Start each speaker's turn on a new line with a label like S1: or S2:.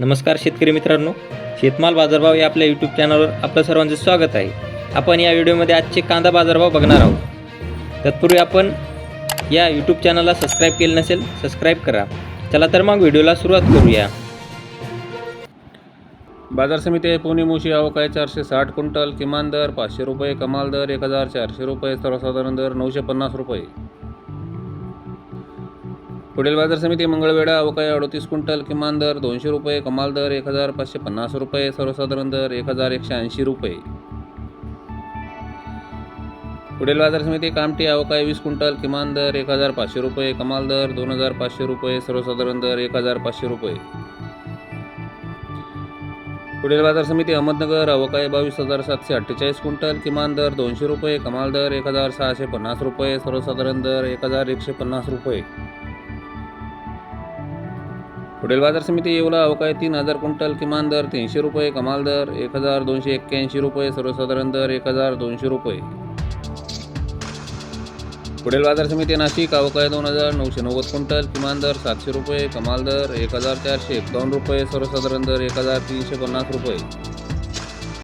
S1: नमस्कार शेतकरी मित्रांनो शेतमाल बाजारभाव या आपल्या यूट्यूब चॅनलवर आपलं सर्वांचं स्वागत आहे. आपण या व्हिडिओमध्ये आजचे कांदा बाजारभाव बघणार आहोत. तत्पूर्वी आपण या यूट्यूब चॅनलला सबस्क्राईब केलं नसेल सबस्क्राईब करा. चला तर मग व्हिडिओला सुरुवात करूया.
S2: बाजार समिती आहे पुणे मुशी आवक चारशे साठ क्विंटल किमान दर पाचशे रुपये कमाल दर एक हजार चारशे रुपये सर्वसाधारण दर नऊशे पन्नास रुपये. पुढील बाजार समिती मंगळवेढा अवकाळी अडतीस क्विंटल किमान दर दोनशे रुपये कमाल दर एक हजार पाचशे पन्नास रुपये सर्वसाधारण दर एक हजार एकशे ऐंशी रुपये. पुढील बाजार समिती कामठी अवकाळी वीस क्विंटल किमान दर एक हजार पाचशे रुपये कमाल दर दोन हजार पाचशे रुपये सर्वसाधारण दर एक हजार पाचशे रुपये. पुढील बाजार समिती अहमदनगर अवकाळी बावीस हजार सातशे अठ्ठेचाळीस क्विंटल किमान दर दोनशे रुपये कमाल दर एक हजार सहाशे पन्नास रुपये सर्वसाधारण दर एक हजार एकशे पन्नास रुपये. पुढील बाजार समिती येवला अवकाय तीन हजार क्विंटल किमान दर तीनशे रुपये कमाल दर एक हजार दोनशे एक्क्याऐंशी रुपये सर्वसाधारण दर एक हजार दोनशे रुपये. पुढील बाजार समिती नाशिक अवकाय दोन हजार नऊशे नव्वद क्विंटल किमान दर सातशे रुपये कमाल दर एक हजार चारशे एकावन्न रुपये सर्वसाधारण दर एक हजार तीनशे पन्नास रुपये.